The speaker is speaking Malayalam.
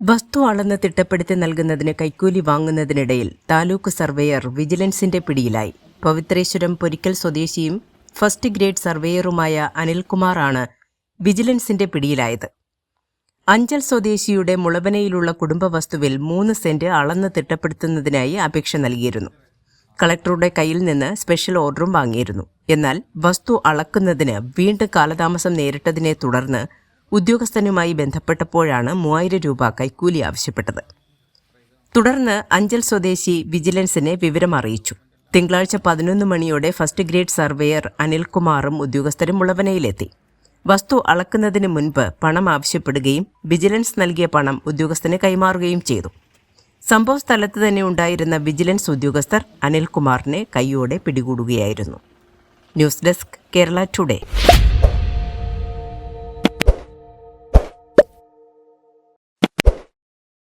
വസ്തു അളന്ന് തിട്ടപ്പെടുത്തി നൽകുന്നതിന് കൈക്കൂലി വാങ്ങുന്നതിനിടയിൽ താലൂക്ക് സർവേയർ വിജിലൻസിന്റെ പിടിയിലായി. പവിത്രേശ്വരം പൊരിക്കൽ സ്വദേശിയും ഫസ്റ്റ് ഗ്രേഡ് സർവേയറുമായ അനിൽകുമാറാണ് വിജിലൻസിന്റെ പിടിയിലായത്. അഞ്ചൽ സ്വദേശിയുടെ മുളവനയിലുള്ള കുടുംബ വസ്തുവിൽ മൂന്ന് സെന്റ് അളന്ന് തിട്ടപ്പെടുത്തുന്നതിനായി അപേക്ഷ നൽകിയിരുന്നു. കളക്ടറുടെ കയ്യിൽ നിന്ന് സ്പെഷ്യൽ ഓർഡറും വാങ്ങിയിരുന്നു. എന്നാൽ വസ്തു അളക്കുന്നതിന് വീണ്ടും കാലതാമസം നേരിട്ടതിനെ തുടർന്ന് ഉദ്യോഗസ്ഥനുമായി ബന്ധപ്പെട്ടപ്പോഴാണ് മൂവായിരം രൂപ കൈക്കൂലി ആവശ്യപ്പെട്ടത്. തുടർന്ന് അഞ്ചൽ സ്വദേശി വിജിലൻസിനെ വിവരം അറിയിച്ചു. തിങ്കളാഴ്ച പതിനൊന്ന് മണിയോടെ ഫസ്റ്റ് ഗ്രേഡ് സർവേയർ അനിൽകുമാറും ഉദ്യോഗസ്ഥരും മുളവനയിലെത്തി വസ്തു അളക്കുന്നതിന് മുൻപ് പണം ആവശ്യപ്പെടുകയും വിജിലൻസ് നൽകിയ പണം ഉദ്യോഗസ്ഥന് കൈമാറുകയും ചെയ്തു. സംഭവ സ്ഥലത്ത് തന്നെ ഉണ്ടായിരുന്ന വിജിലൻസ് ഉദ്യോഗസ്ഥർ അനിൽകുമാറിനെ കൈയോടെ പിടികൂടുകയായിരുന്നു. News desk Kerala today.